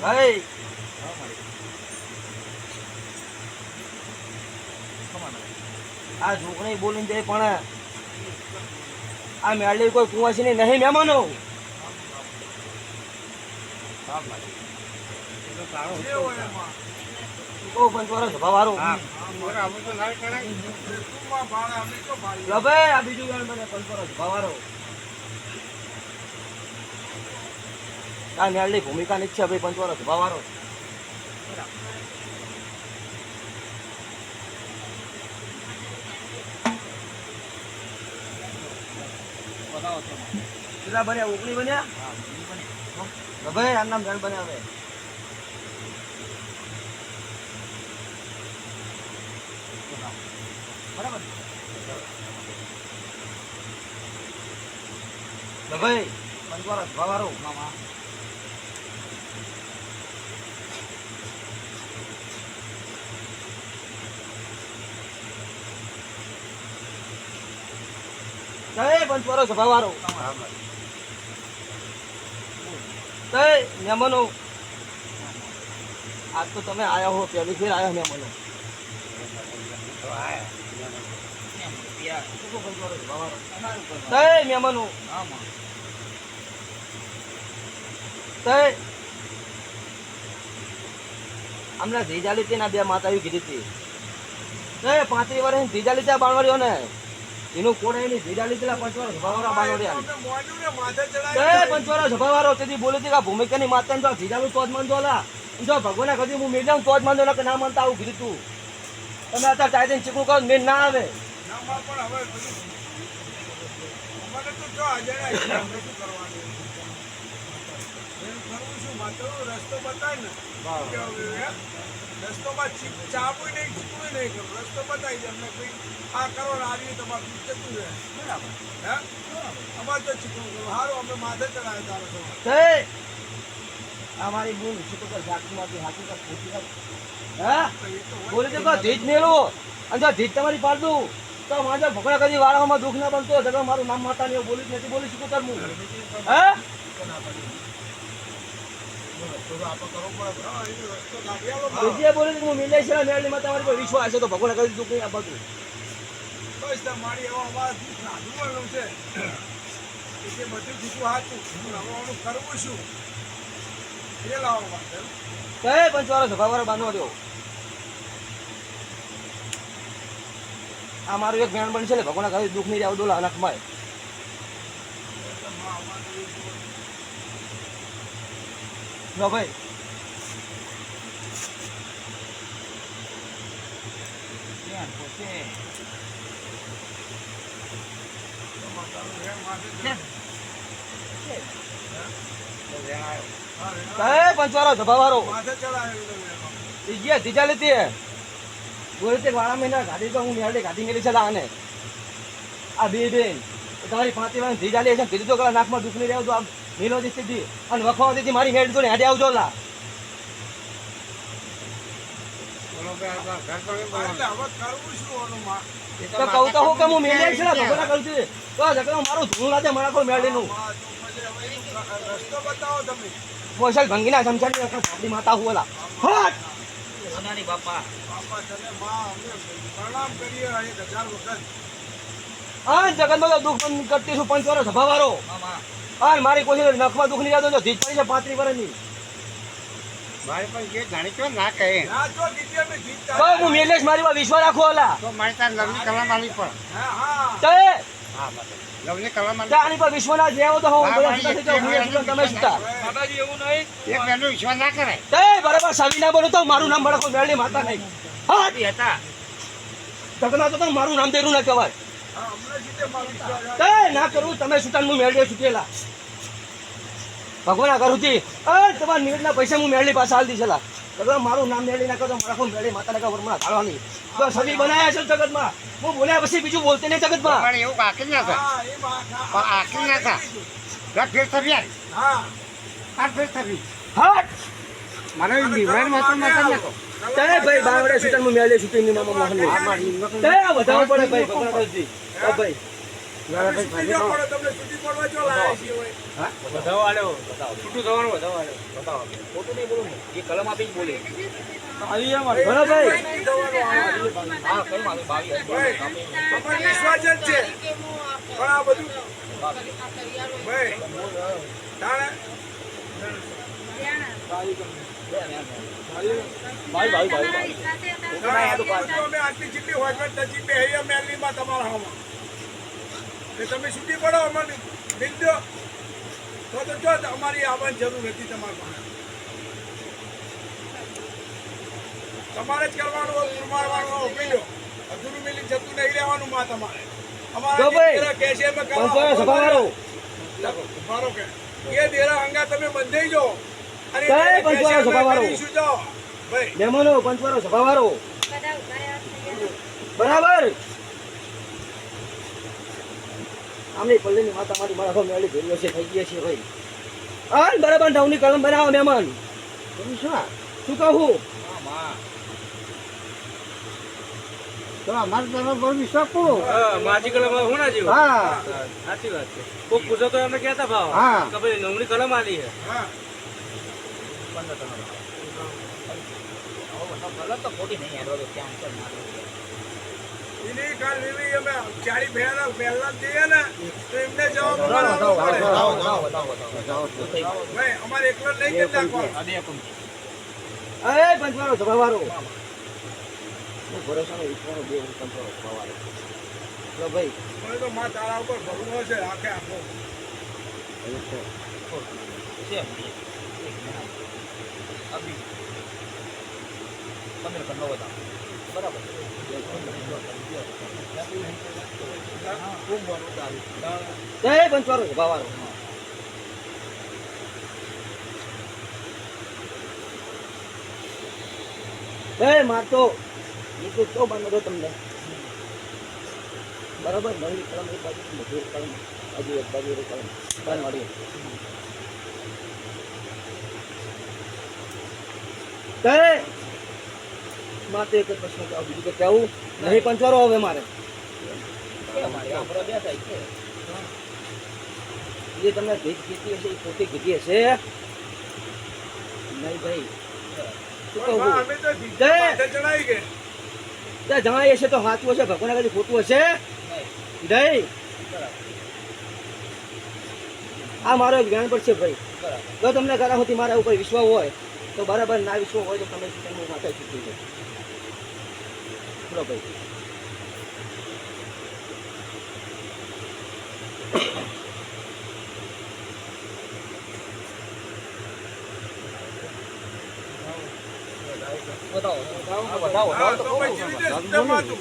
ભાઈ આ છોકરી બોલીને જાય પણ. આ મેળવી કોઈ કુંવાસી નહીં મહેમાનો ઓ પંચોરસ ભવારો લભે આ બીજું ગાણ મને પંચોરસ ભવારો આ મેળની ભૂમિકા ની છે ભાઈ પંચોરસ સ્વભાવ છો કેટલા બન્યા ઓગણી બન્યા? લભે આ નામ મેળ બન્યા હવે. બરાબર? લભે પંચોરસ ભવારો મામા જય પંચોરસ ભવારો જય મહેમાનો. આજ તો તમે આયા હો, પહેલી ફેર આયા મહેમાનો. મહેમાનો. હમણાં જીજાલી હતી ને બે આવી કીધી હતી. પાંત્રી વર્ષ જીજાલી ત્યાં બાણવાડીઓ ને એનું કોણ એની ધીજાલી પેલા પંચવાળા સભાવાળા બાણવાડિયા જય પંચવાળા સભાવાળો તેથી બોલે છે કે ભૂમિકાની માતા જો ધીજાલું તો જ માનજો લા. જો ભગવાન કદી હું મેળ તો જ માનજો ને કે ના માનતા આવું કીધું તું. તમે અત્યારે ટાઈટન ચીકુ કરો મેન ના આવે. રસ્તો બતાય ને. રસ્તોમાં ચાપું નહીં ચીકણું નહીં કરું રસ્તો બતાવી દે અમને કોઈ આ કરો આવી તમારું જતું રહે. બરાબર. હે? અમારે તો ચીકણું કરું સારું અમે માથે ચડાવે તારે તો જય! અમારી ભૂલ. શું તો જાતિમાંથી હાથી કા ખોટી હા? બોલે તો ધીજ મેળવો. અને જો ધીજ તમારી પાડું તો મારા ભગવાન કદી વાળામાં દુઃખ ના બનતો જગા મારું નામ માતા ને બોલી જ નથી. બોલી શું કરવું હે? બોલે હું મેળની માં તમારી પર વિશ્વાસ છે તો ભગવાન કઈ પંચવાળો સભાવાળો બાંધવા રહ્યો આ મારું એક જ્ઞાન બનશે છે ભગવાન કદી દુઃખ નહીં આવું ડોલા અનાખમાં લો ભાઈ. માથે ચડાવે ત્રીજી ત્રીજા લેતી બોલે તે વાળા મહિના ગાડી તો હું મેળે ગાડી મેળી છે આને આ બે બેન. તમારી પાંચી વાર ત્રીજા લે છે કીધું તો નાકમાં દુઃખ નહીં રહેવું તો આમ જતી હતી અને વખવાતી મારી હેડ તો ને હાડે આવજો લા. તો કહું તો હું કે હું મેળે છે ને ભગવાન કહું છું. તો જગડો મારું ધૂળ લાગે મને કોઈ મેળીનું માં તો પછી હવે એનો રસ્તો બતાવો તમે. મોસલ ભંગીના ચમચાની વખત સાડી માતા હું હટ! સોનાની બાપા. બાપા તને માં અમે પ્રણામ કરીએ એક હજાર વખત. હા જગતમાં તો દુઃખ બંધ કરતી છું પંચવારો સભાવાળો. મામા. હા મારી કોઈ નખમાં દુઃખ નહીં જતો તો ધીજ પડી છે પાંત્રી વર્ષની મારે પણ જે ના કહે. તો હું મેલેશ મારી પર વિશ્વાસ રાખો ઓલા. તો મારે તાર લવની કલમ આલી પણ. હા હા. તો એ હા બસ. લવની પર તો હું તમે સુતા. માતાજી એવું નહીં. એક પહેલો વિશ્વાસ ના કરાય. તો બરાબર સાવી ના બોલો તો મારું નામ બળકો મેળની માતા નહીં. હા હતા. તકના તો મારું નામ દેરું ના કહેવાય. ના કરું તમે સુતાન હું મેળવી છૂટેલા ભગવાન કરું છી અ તમારા નિવેદના પૈસા હું મેળવી પાસે હાલ દીધેલા. ભગવાન મારું નામ મેળવી નાખો તો મારા મેળવી માતા કા વરમણા ઘાલવાની તો સભી બનાયા છે જગતમાં. હું બોલ્યા પછી બીજું બોલતે નહીં જગતમાં. પણ એવું આખી ના પણ આખી ના થાય. ઘર ફેર થવી યાર હા. આ ફેર થવી. હટ મને દિવાળી માતા માતા નાખો. તને ભાઈ બાવડે સુતન હું મેળવી સુતનની મામા મોહન હિંમત તે આ પડે ભાઈ ભગવાન હા ભાઈ. તમે છૂટી જાઓ તમને છૂટી પડવા જો લાયા છીએ હોય. વધાવો આલ્યો છૂટું થવાનું વધાવો આલ્યો બતાવો. ખોટું નહીં બોલું ને. એ કલમ આપી જ બોલે. આવી અમારે ભણો ભાઈ ભાઈ, અમારે વિશ્વાસ છે. પણ આ બધું ભાઈ આટલી જેટલી હોજમાં તજી બેહી અમે આટલીમાં તમારા હામાં. કે તમે છૂટી પડો અમને મિલ દો તો તો જો અમારી આવવાની જરૂર નથી તમારી પાસે. તમારે જ કરવાનું હોય પ્રમાણવાનું હોય, ઊભી લો અધૂરું મિલી જતું નહીં રહેવાનું માં તમારે. અમારા ભાઈ, જે દેરા કહે છે એમ કરવાનું. ઉભારો કે. એ દેરા અંગા તમે બંધાઈ જાઓ. અને જય જે કહે છે પંચવાળો એમ સભાવાળો. કરીશું જાઓ. ભાઈ. મહેમાનો પંચવારો સભાવાળો બરાબર? આમની પલ્લીની માતા મારી મારા ભાઈ મેળી ભેળ્યો છે થઈ ગયા છે ભાઈ. હા બરાબર ઢવની કલમ બનાવો મહેમાન. શું શું કહું? તો અમારે તમે બહુ વિશ્વાસ કરો માજી કલમ હું ના જેવું? હા. સાચી વાત છે. કોક પૂછો તો એમને કહેતા ભાવ. હા. કે ભાઈ નવની કલમ આલી છે. હા. કલમ તો ખોટી નહીં યાર એની કાલ અમે ચારી ભેળા પહેલા જઈએ ને તો એમને જવાબ અમારે. ભાઈ એકલો નહીં કરી નાખવાનું અરે પંચવારો સભાવાળો. ભરોસાનો વિશ્વાનો બે હું પંચવારો ભાઈ મને તો મા તારા ઉપર ભરવો છે આખે આખો. છે. અભી. પંદર બરાબર. જય પંચવારો તમને. બરાબર નવી એક બાજુ મજૂર કલમ. હજુ મારે એક પ્રશ્ન કહેવો બીજું કે કહેવું નહીં પંચવારો હવે મારે. જે તમને ભેટ કીધી હશે એ પોતે કીધી હશે. નહીં ભાઈ. પણ જણાય હશે તો સાચું હશે ભગવાન કદી ખોટું હશે. નહીં આ મારો એક જ્ઞાન પર છે ભાઈ. જો તમને કરા સુધી મારા ઉપર વિશ્વાસ હોય તો બરાબર ના વિશ્વાસ હોય તો તમે તમે માથે ચૂકી જાય બોલો ભાઈ બતાવો બતાવો બતાવો હા, તો પછી રીતે તમારું.